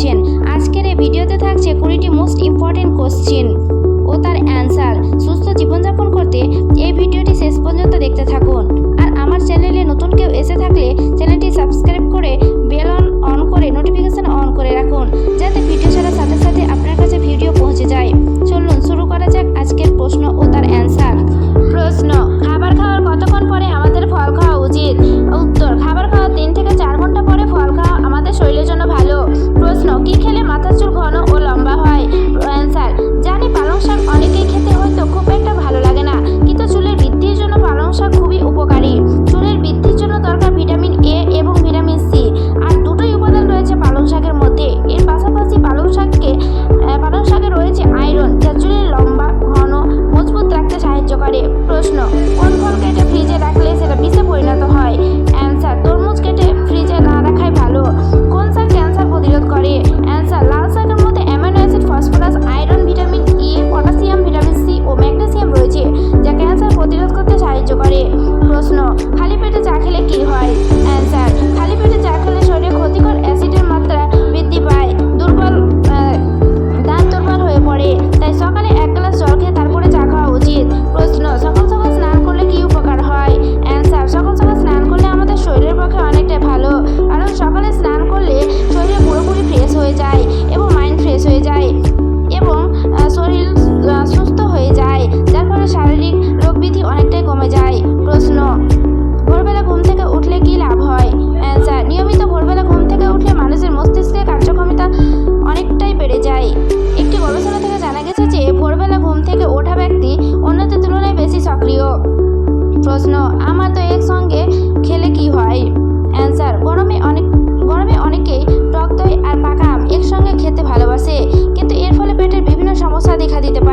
করছেন। আজকের এই ভিডিওতে থাকছে কুড়িটি মোস্ট ইম্পর্টেন্ট কোশ্চেন ও তার অ্যান্সার সুস্থ জীবনযাপন করতে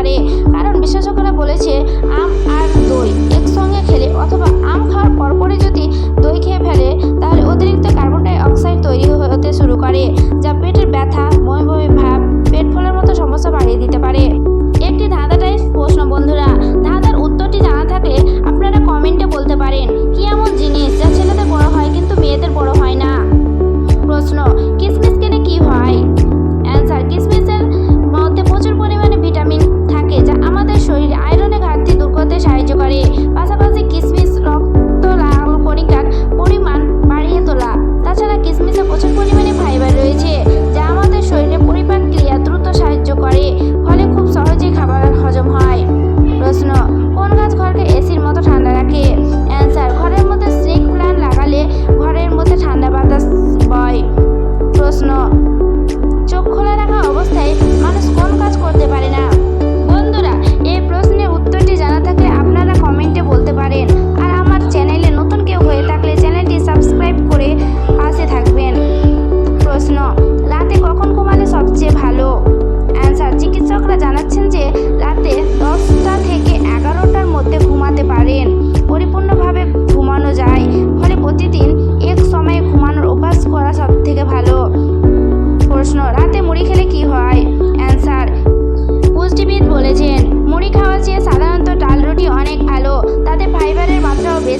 পারে কারণ বিশেষজ্ঞরা বলেছে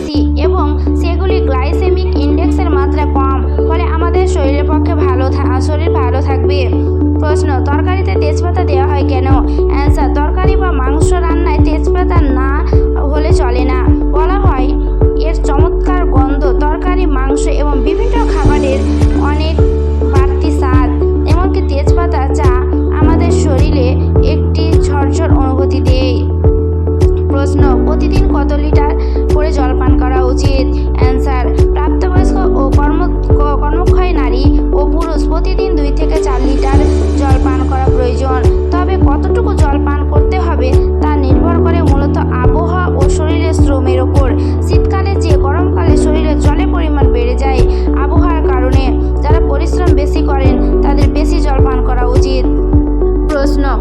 বেশি এবং সেগুলি গ্লাইসেমিক ইন্ডেক্সের মাত্রা কম, ফলে আমাদের শরীরের পক্ষে ভালো শরীর ভালো থাকবে। প্রশ্ন, তরকারিতে তেজপাতা দেওয়া হয় কেন? অ্যান্সার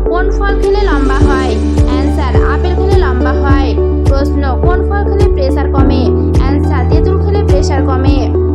কোন ফল খেলে লম্বা হয়? অ্যান্সার আপেল খেলে লম্বা হয়। প্রশ্ন, কোন ফল খেলে প্রেসার কমে? অ্যান্সার তেঁতুল খেলে প্রেসার কমে।